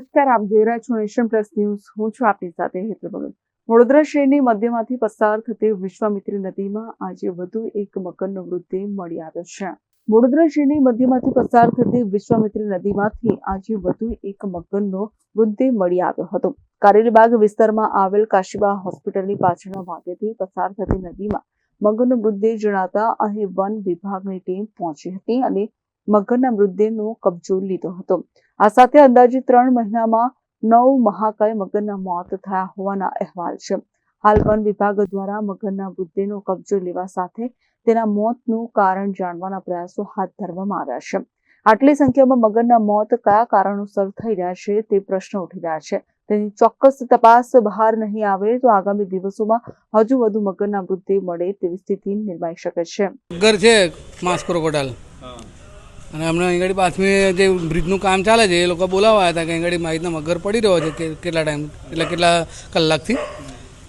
નમસ્કાર, આપ જોઈ રહ્યા છો નેશન પ્લસ ન્યૂઝ. હું છું આપની સાથે હેતલ ભગત. વડોદરા શહેરની મધ્યમાંથી પસાર થતી વિશ્વામિત્રી નદીમાં આજે વધુ એક મકરનો મૃતદેહ મળી આવ્યો છે. વડોદરા શહેરની મધ્યમાંથી પસાર થતી વિશ્વામિત્રી નદીમાંથી આજે વધુ એક મગરનો મૃતદેહ મળી આવ્યો હતો. કારેલીબાગ વિસ્તારમાં આવેલ કાશીબા હોસ્પિટલની પાછળના ભાગેથી પસાર થતી નદીમાં મગરનો મૃતદેહ જણાતા અહીં વન વિભાગની ટીમ પહોંચી હતી અને મગરના મૃતદેહનો કબજો લીધો હતો. આ સાથે અંદાજે ત્રણ મહિનામાં નવ મહાકાય મગરના મોત થયા હોવાના અહેવાલ છે. હાલ વન વિભાગ દ્વારા મગરના વૃદ્ધિનો કબજો લેવા સાથે તેના મોતનું કારણ જાણવાના પ્રયાસો હાથ ધરવામાં આવ્યા છે. આટલી સંખ્યામાં મગરના મોત કયા કારણોસર થઈ રહ્યા છે તે પ્રશ્ન ઉઠી રહ્યા છે. તેની ચોક્કસ તપાસ બહાર નહીં આવે તો આગામી દિવસોમાં હજુ વધુ મગરના વૃદ્ધિ મળે તેવી સ્થિતિ નિર્માઈ શકે છે. મગર છે માસ્કરો ક્રોકોડાલ અને હમણાં અહીં બાતમી જે બ્રિજનું કામ ચાલે છે એ લોકો બોલાવવા હતા કે અહીં માહિતના મગર પડી રહ્યો છે કે કેટલા ટાઈમ એટલે કેટલા કલાકથી.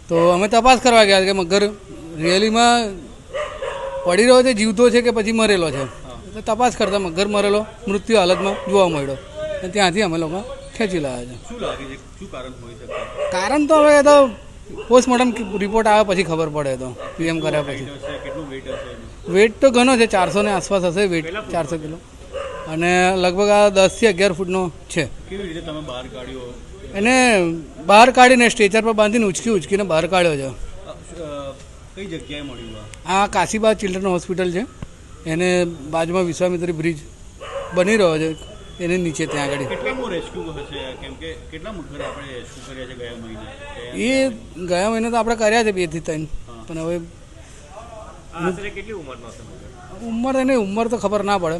તો અમે તપાસ કરવા ગયા કે મગર રિયલીમાં પડી રહ્યો છે જીવતો છે કે પછી મરેલો છે? એટલે તપાસ કરતા મગર મરેલો મૃત્યુ હાલતમાં જોવા મળ્યો. અને ત્યાંથી અમે લોકો ખેંચી લાવ્યા છે. કારણ તો હવે તો પોસ્ટમોર્ટમ રિપોર્ટ આવે પછી ખબર પડે તો પીએમ કર્યા પછી? વેઇટ તો ઘણો છે ચારસો ને આસપાસ હશે વેટ ચારસો કિલો. અને લગભગ આ દસથી અગિયાર ફૂટનો છે. કેવી રીતે તમે બહાર કાઢ્યો? એને બહાર કાઢીને સ્ટેચર પર બાંધીને ઉચકી ઉચકીને બહાર કાઢ્યો છે. કઈ જગ્યાએ મળ્યું આ? કાશીબાગ કાશીબા ચિલ્ડ્રન હોસ્પિટલ છે. એને બાજુમાં વિશ્વામિત્રી બ્રિજ બની રહ્યો છે. એની નીચે ત્યાં આગળ. કેટલામું રેસ્ક્યુ હશે કેમ કે કેટલા મગર આપણે રેસ્ક્યુ કર્યા છે ગયા મહિને? એ ગયા મહિને તો આપણે કર્યા છે બેથી ત્રણ. પણ હવે ઉંમર એની ઉંમર તો ખબર ના પડે.